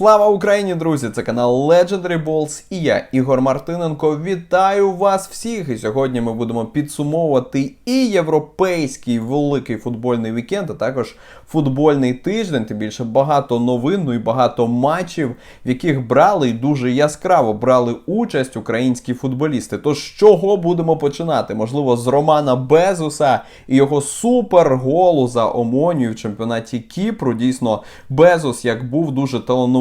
Слава Україні, друзі! Це канал Legendary Balls і я, Ігор Мартиненко. Вітаю вас всіх! І сьогодні ми будемо підсумовувати і європейський великий футбольний вікенд, а також футбольний тиждень. Тим більше багато новин, ну і багато матчів, в яких брали і дуже яскраво брали участь українські футболісти. Тож з чого будемо починати? Можливо, з Романа Безуса і його суперголу за Омонію в чемпіонаті Кіпру. Дійсно, Безус, як був дуже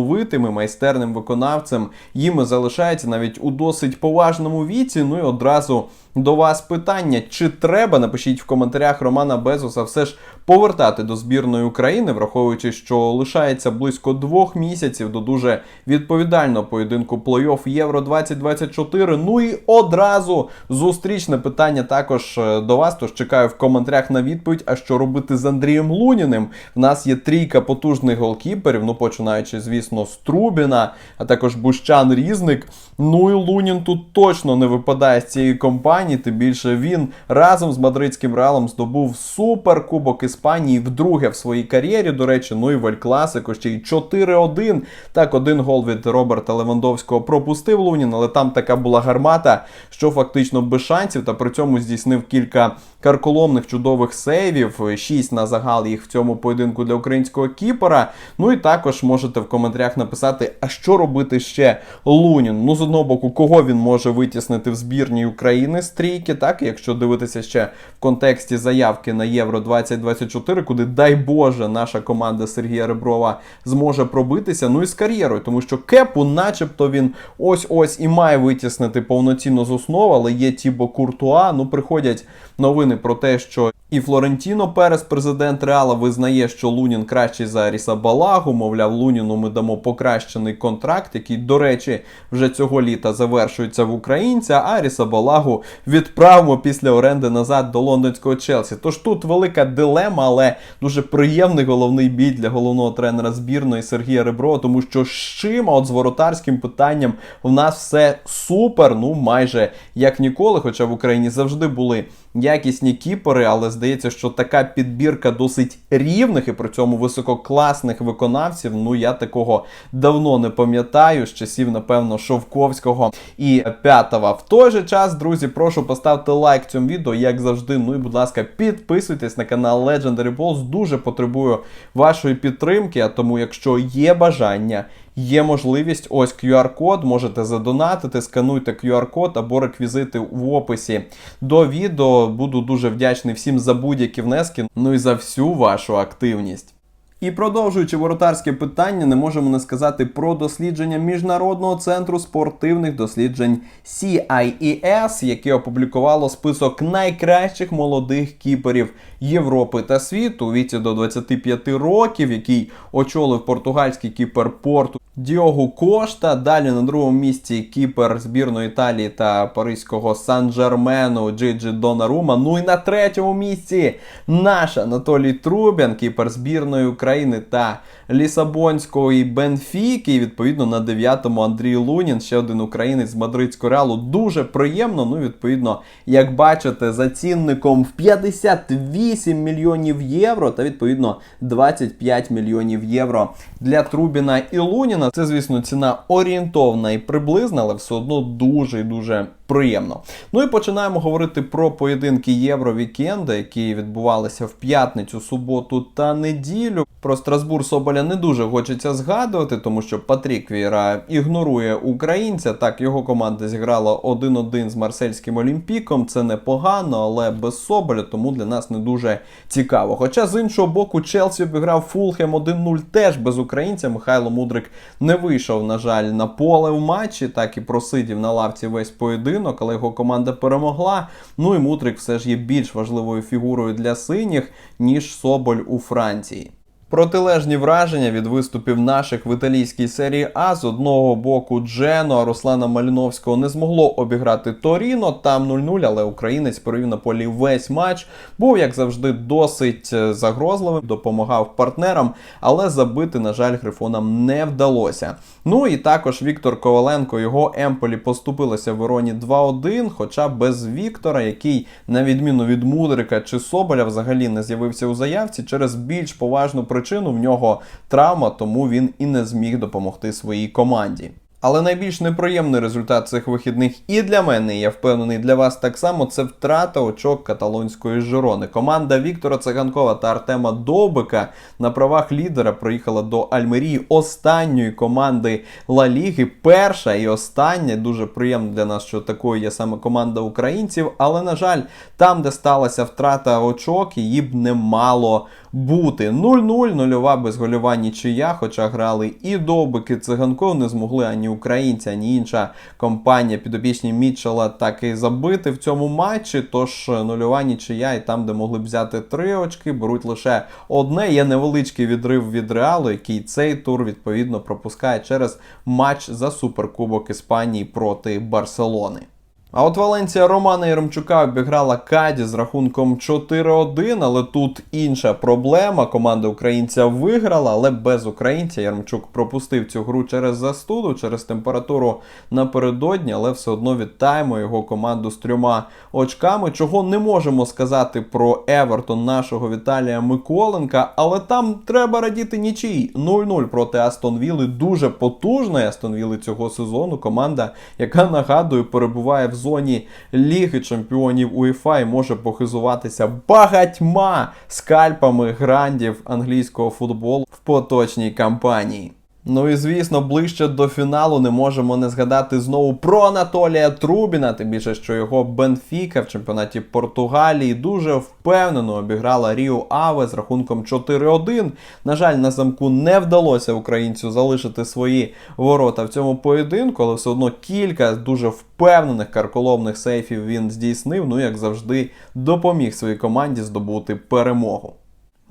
талановитим майстерним виконавцем, їм залишається навіть у досить поважному віці. Ну і одразу до вас питання: чи треба напишіть в коментарях Романа Безуса все ж повертати до збірної України, враховуючи, що лишається близько двох місяців до дуже відповідального поєдинку плей-офф Євро 2024. Ну і одразу зустрічне питання також е, до вас. Тож чекаю в коментарях на відповідь. А що робити з Андрієм Луніним? В нас є трійка потужних голкіперів. Ну починаючи, звісно, з Трубіна, а також Бущан Різник. Ну і Лунін тут точно не випадає з цієї компанії. Тим більше він разом з мадридським реалом здобув суперкубок Іспанії вдруге в своїй кар'єрі. До речі, ну і в Ель-Класико ще й 4-1. Так, один гол від Роберта Левандовського пропустив Лунін, але там така була гармата, що фактично без шансів, та при цьому здійснив кілька карколомних чудових сейвів. Шість на загал їх в цьому поєдинку для українського кіпера. Ну і також можете в коментарях написати, а що робити ще Лунін. Ну, з одного боку, кого він може витіснити в збірній України з трійки, так, якщо дивитися ще в контексті заявки на Євро 2024, куди, дай Боже, наша команда Сергія Реброва зможе пробитися. Ну і з кар'єрою, тому що Кепу, начебто, він ось-ось і має витіснити повноцінно з основи, але є Тібо Куртуа. Ну, приходять новини про те, що і Флорентіно Перес, президент Реала, визнає, що Лунін кращий за Аріса Балагу. Мовляв, Луніну ми дамо покращений контракт, який, до речі, вже цього літа завершується в українця. А Аріса Балагу відправимо після оренди назад до лондонського Челсі. Тож тут велика дилема, але дуже приємний головний бій для головного тренера збірної Сергія Реброва, тому що з чим, от з воротарським питанням в нас все супер, ну майже як ніколи. Хоча в Україні завжди були якісні кіпери, але здається, що така підбірка досить рівних і при цьому висококласних виконавців. Ну я такого давно не пам'ятаю з часів, напевно, Шовковського і П'ятова. В той же час, друзі, прошу поставити лайк цьому відео, як завжди. Ну і, будь ласка, підписуйтесь на канал Legendary Balls. Дуже потребую вашої підтримки. А тому, якщо є бажання. Є можливість, ось QR-код, можете задонатити, скануйте QR-код або реквізити в описі до відео. Буду дуже вдячний всім за будь-які внески, ну і за всю вашу активність. І продовжуючи воротарське питання, не можемо не сказати про дослідження Міжнародного центру спортивних досліджень CIES, яке опублікувало список найкращих молодих кіперів Європи та світу у віці до 25 років, який очолив португальський кіпер Порту Діогу Кошта. Далі на другому місці кіпер збірної Італії та Паризького Сан-Джермену Джиджі Донарума. Ну і на третьому місці наш Анатолій Трубян, кіпер збірної України та Лісабонської Бенфіки. І відповідно на дев'ятому Андрій Лунін, ще один українець з мадридського реалу. Дуже приємно. Ну, відповідно, як бачите, за цінником в 58 мільйонів євро та відповідно 25 мільйонів євро для Трубіна і Луніна. Це, звісно, ціна орієнтовна і приблизна, але все одно дуже і дуже приємно. Ну і починаємо говорити про поєдинки Євро-вікенда, які відбувалися в п'ятницю, суботу та неділю. Про Страсбур Соболя не дуже хочеться згадувати, тому що Патрік Віра ігнорує українця. Так, його команда зіграла 1-1 з Марсельським Олімпіком. Це непогано, але без Соболя, тому для нас не дуже цікаво. Хоча з іншого боку, Челсі обіграв Фулхем 1-0 теж без українця. Михайло Мудрик не вийшов, на жаль, на поле в матчі, так і просидів на лавці весь поєдинок, але його команда перемогла. Ну і Мудрик все ж є більш важливою фігурою для синіх, ніж Соболь у Франції. Протилежні враження від виступів наших в італійській серії А з одного боку Джено Руслана Маліновського не змогло обіграти Торіно. Там 0-0, але українець провів на полі весь матч. Був, як завжди, досить е, загрозливим, допомагав партнерам, але забити, на жаль, грифонам не вдалося. Ну і також Віктор Коваленко, його Емполі поступилося в Вероні 2-1, хоча без Віктора, який, на відміну від Мудрика чи Соболя, взагалі не з'явився у заявці через більш поважну причину. В нього травма, тому він і не зміг допомогти своїй команді. Але найбільш неприємний результат цих вихідних і для мене, я впевнений, для вас так само це втрата очок каталонської Жирони. Команда Віктора Циганкова та Артема Довбика на правах лідера приїхала до Альмерії останньої команди Ла Ліги. Перша і остання. Дуже приємно для нас, що такою є саме команда українців. Але на жаль, там, де сталася втрата очок, її б не мало бути. 0-0, нульова безгольова нічия, хоча грали і Довбики, Циганков не змогли ані українці, ані інша компанія підопічні Мітчела так і забити в цьому матчі. Тож нульова нічия, і там, де могли б взяти три очки, беруть лише одне. Є невеличкий відрив від реалу, який цей тур відповідно пропускає через матч за суперкубок Іспанії проти Барселони. А от Валенція Романа Яремчука обіграла Каді з рахунком 4-1, але тут інша проблема. Команда українця виграла, але без українця Яремчук пропустив цю гру через застуду, через температуру напередодні, але все одно вітаємо його команду з трьома очками. Чого не можемо сказати про Евертон нашого Віталія Миколенка, але там треба радіти нічий. 0-0 проти Астон Вілли. Дуже потужна Астон Вілли цього сезону. Команда, яка нагадую, перебуває в зоні Ліги Чемпіонів УЄФА і може похизуватися багатьма скальпами грандів англійського футболу в поточній кампанії. Ну і звісно, ближче до фіналу не можемо не згадати знову про Анатолія Трубіна, тим більше, що його Бенфіка в чемпіонаті Португалії дуже впевнено обіграла Ріо Аве з рахунком 4-1. На жаль, на замку не вдалося українцю залишити свої ворота в цьому поєдинку, але все одно кілька дуже впевнених карколомних сейфів він здійснив. Ну, як завжди, допоміг своїй команді здобути перемогу.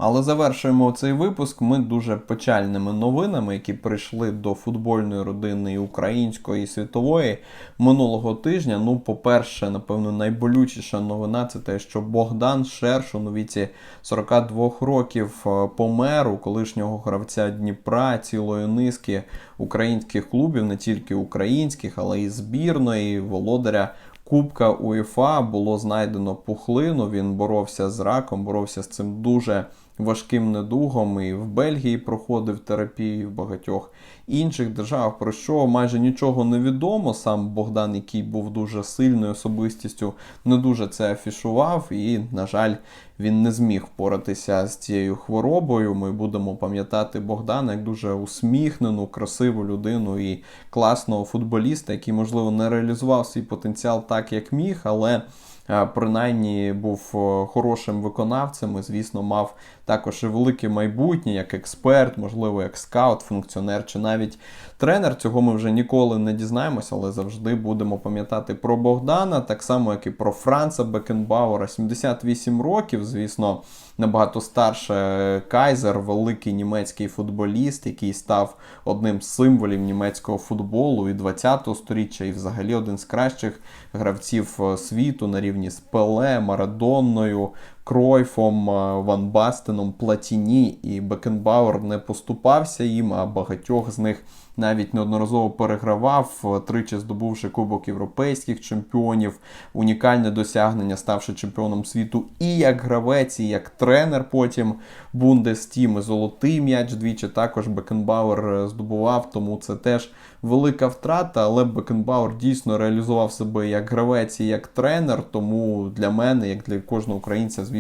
Але завершуємо цей випуск ми дуже печальними новинами, які прийшли до футбольної родини і української і світової минулого тижня. Ну, по-перше, напевно, найболючіша новина це те, що Богдан Шершун у віці 42 років е, помер у колишнього гравця Дніпра, цілої низки українських клубів, не тільки українських, але й збірної, володаря. Кубка УЄФА було знайдено пухлину. Він боровся з раком, боровся з цим дуже важким недугом. І в Бельгії проходив терапію, в багатьох інших державах, про що майже нічого не відомо. Сам Богдан, який був дуже сильною особистістю, не дуже це афішував, і, на жаль, він не зміг впоратися з цією хворобою. Ми будемо пам'ятати Богдана як дуже усміхнену, красиву людину і класного футболіста, який, можливо, не реалізував свій потенціал так, як міг, але. Е, Принаймні був е, хорошим виконавцем і, звісно, мав також і велике майбутнє як експерт, можливо, як скаут, функціонер чи навіть тренер. Цього ми вже ніколи не дізнаємося, але завжди будемо пам'ятати про Богдана, так само, як і про Франца Бекенбауера. 78 років, звісно, набагато старше Кайзер, великий німецький футболіст, який став одним з символів німецького футболу і 20-го сторіччя, і взагалі один з кращих гравців е, світу на рівні з Пеле, Марадонною. Кройфом, е, Ван Бастеном, Платіні і Бекенбауер не поступався їм, а багатьох з них навіть неодноразово перегравав, е, тричі здобувши Кубок європейських чемпіонів, унікальне досягнення, ставши чемпіоном світу і як гравець, і як тренер потім Бундестім. Золотий м'яч двічі також Бекенбауер е, здобував, тому це теж велика втрата. Але Бекенбауер дійсно реалізував себе як гравець і як тренер. Тому для мене, як для кожного українця, звісно,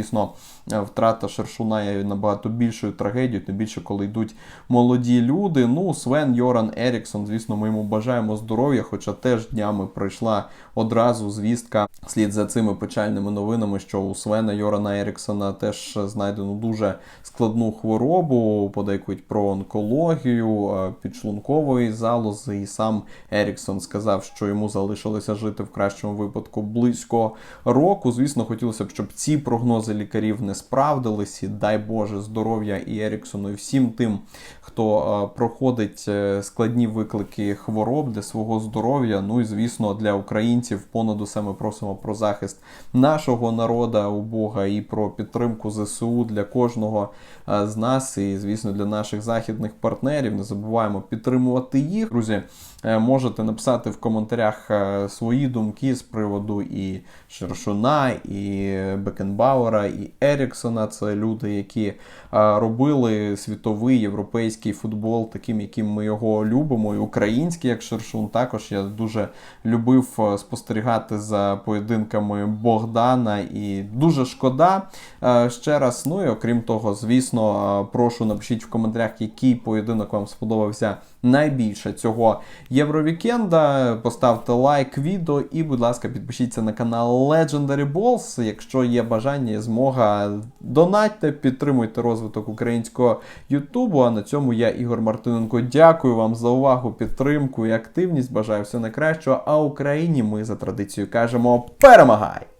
е, втрата Шершуна є набагато більшою трагедією, тим більше, коли йдуть молоді люди. Ну, Свен Йоран Еріксон, звісно, ми йому бажаємо здоров'я, хоча теж днями пройшла одразу звістка слід за цими печальними новинами, що у Свена Йорана Еріксона теж знайдено дуже складну хворобу, подейкують про онкологію е, підшлункової залози. І сам Еріксон сказав, що йому залишилося жити в кращому випадку близько року. Звісно, хотілося б, щоб ці прогнози лікарів не справдились. І дай Боже здоров'я і Еріксону, і всім тим, хто е, проходить е, складні виклики хвороб для свого здоров'я. Ну і звісно, для українців понад усе ми просимо про захист нашого народа у Бога і про підтримку ЗСУ для кожного е, з нас, і звісно, для наших західних партнерів. Не забуваємо підтримувати їх. Друзі, можете написати в коментарях свої думки з приводу і Шершуна, і Бекенбауера. Бекенбауера, і Еріксона. Це люди, які робили світовий європейський футбол, таким, яким ми його любимо, і український, як Шершун. Також я дуже любив е, спостерігати за поєдинками Богдана, і дуже шкода е, ще раз. Ну і окрім того, звісно, е, прошу напишіть в коментарях, який поєдинок вам сподобався найбільше цього Євровікенда. Поставте лайк відео і, будь ласка, підпишіться на канал Legendary Balls. Якщо є бажання і змога, донатьте, підтримуйте розвиток українського Ютубу. А на цьому я, Ігор Мартиненко, дякую вам за увагу, підтримку і активність. Бажаю всього найкращого. А Україні ми за традицією кажемо перемагай!